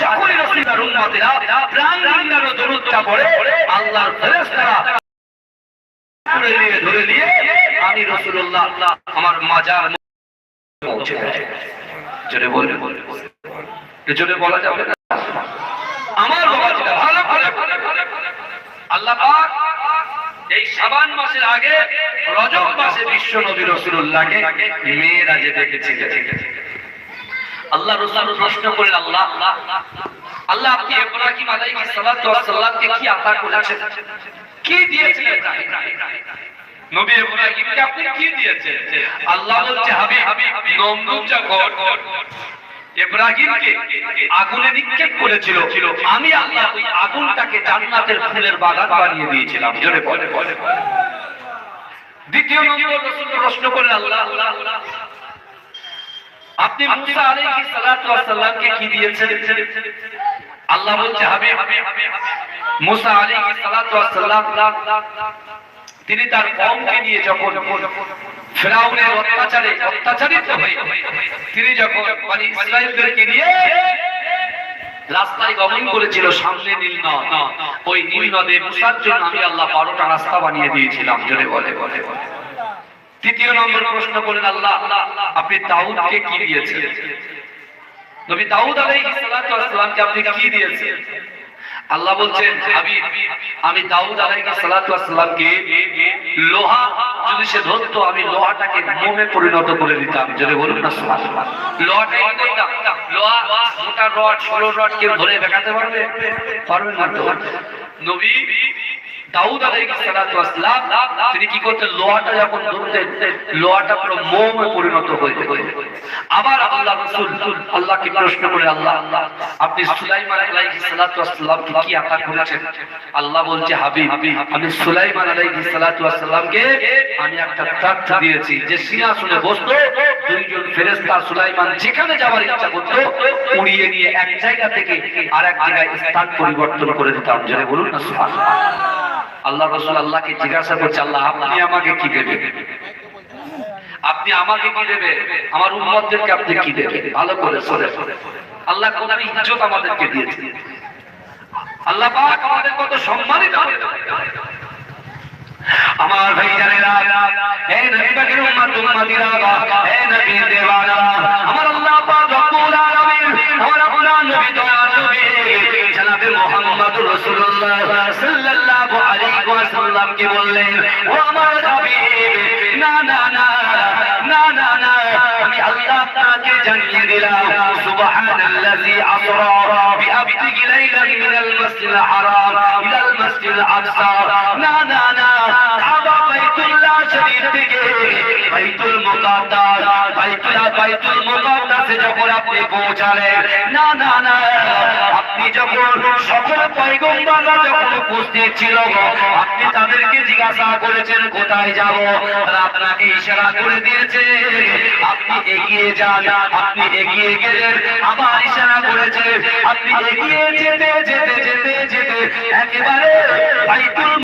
যখনই এই শাবান মাসের আগে রজব মাসে বিশ্ব নবী রাসূলুল্লাহকে মেয়েরাজে দেখেছিলেন আল্লাহ রাসূল প্রশ্ন করলেন আল্লাহ আল্লাহ আপনি ইব্রাহিম আলাইহিস সালাতু ওয়াস সালামকে কি আতা করেছেন? কি দিয়েছিলেন নবী ইব্রাহিমকে আপনি কি দিয়েছেন? আল্লাহ বলছে, হাবিব নমরুদ যখন ইব্রাহিমকে আগুনে নিক্ষেপ করেছিল। আমি আল্লাহ ওই আগুনটাকে জান্নাতের ফুলের বাগান বানিয়ে দিয়েছিলাম। জোরে বলে দ্বিতীয় নম্বর প্রশ্ন করলেন আল্লাহ আপনি মুসা আলাইহিস সালাতু ওয়াস সালামকে কি দিয়েছেন? আল্লাহ বলছে, হাবিব, মুসা আলাইহিস সালাতু ওয়াস সালাম তিনি তার কওমকে নিয়ে যখন ফেরাউনের অত্যাচারে অত্যাচারিত হয়ে তিনি যখন মানে ইসরায়েলদেরকে নিয়ে রাস্তায় গমন করেছিল, সামনে নীল নদ, ওই নীল নদে মুসার জন্য আমি আল্লাহ বারোটা রাস্তা বানিয়ে দিয়েছিলাম, জোরে বলে বলে বলে। তৃতীয় নম্বর প্রশ্ন করেন আল্লাহ, আপনি দাউদকে কি দিয়েছেন? নবী দাউদ আলাইহিস সালাতু ওয়াস সালামকে আপনি কি দিয়েছেন? আল্লাহ বলছেন, হাবিব, আমি দাউদ আলাইহিস সালাতু ওয়াস সালামকে লোহা যদি সে ধরতো, আমি লোহাটাকে মোমে পরিণত করে দিতাম। যদি বলুন না, সুবহানাল্লাহ। লোহাটাই দিতাম লোহা, মোটা রড, সরু রড কেউ ধরে দেখাতে পারবে? পারবে না তো? নবী দাউদ তিনি কি করতেন? লোহাটা যখন ধরতেন, লোহাটা পুরো পরিণত হয়ে আবার আল্লাহ আল্লাহকে প্রশ্ন করে, আল্লাহ, আপনি সুলাইমান আলাইহিস সালাতু ওয়াস কি করেছেন? আল্লাহ বলছে, হাবিব, আমি সুলাইমান আমি একটা তথ্য দিয়েছি যে সিংহাসনে বসতো, দুইজন ফেরেশতা সুলাইমান যেখানে যাওয়ার ইচ্ছা করতো, উড়িয়ে নিয়ে এক জায়গা থেকে আরেক জায়গায় স্থান পরিবর্তন করে দিতাম। জেনে বলুন না, সুবহানাল্লাহ। আল্লাহ রসুল আল্লাহকে জিজ্ঞাসা করছে, আল্লাহ, আপনি আমাকে কি দেবেন? আপনি আমাকে কি দেবে আমার উম্মতদেরকে আপনি কি দেবেন? ভালো করে সরে আল্লাহ কোন ইজ্জত আমাদেরকে দিয়েছে। আল্লাহ পাক আমাদের কত সম্মানিত আমার ভাই হে নবী উম্মত, উম্মতিরা, হে নবী দেওয়ানা আমার আল্লাহ পাক রব্বুল আলামিন, আমার আপনার নবী মুহাম্মদুর রাসূলুল্লাহ সাল্লাল্লাহু আলাইহি ওয়াসাল্লাম বললেন, ও আমার হাবিব, না না না না না না, আমি আল্লাহ আপনাকে জানিয়ে দিলাম সুবহানাল্লাযী আসরা বিআবদিহি লাইলান মিনাল মাসজিদিল হারাম ইলাল মাসজিদিল আকসা। না না না, কাবা বাইতুল্লাহ শরীফ থেকে বাইতুল মুকাদ্দাস, বাইতুল্লাহ, বাইতুল মুকাদ্দাসে যখন আপনি পৌঁছালেন, না না না আপনি যখন সকল পয়গম্বররা যখন উপস্থিত ছিল আপনি তাদেরকে জিজ্ঞাসা করেছেন, কোথায় যাব? তারা আপনাকে ইশারা করে দিয়েছে, আপনি এগিয়ে যান, আপনি এগিয়ে গেলেন, আবার ইশারা করেছে, আপনি এগিয়ে যেতে যেতে যেতে যেতে, একেবারে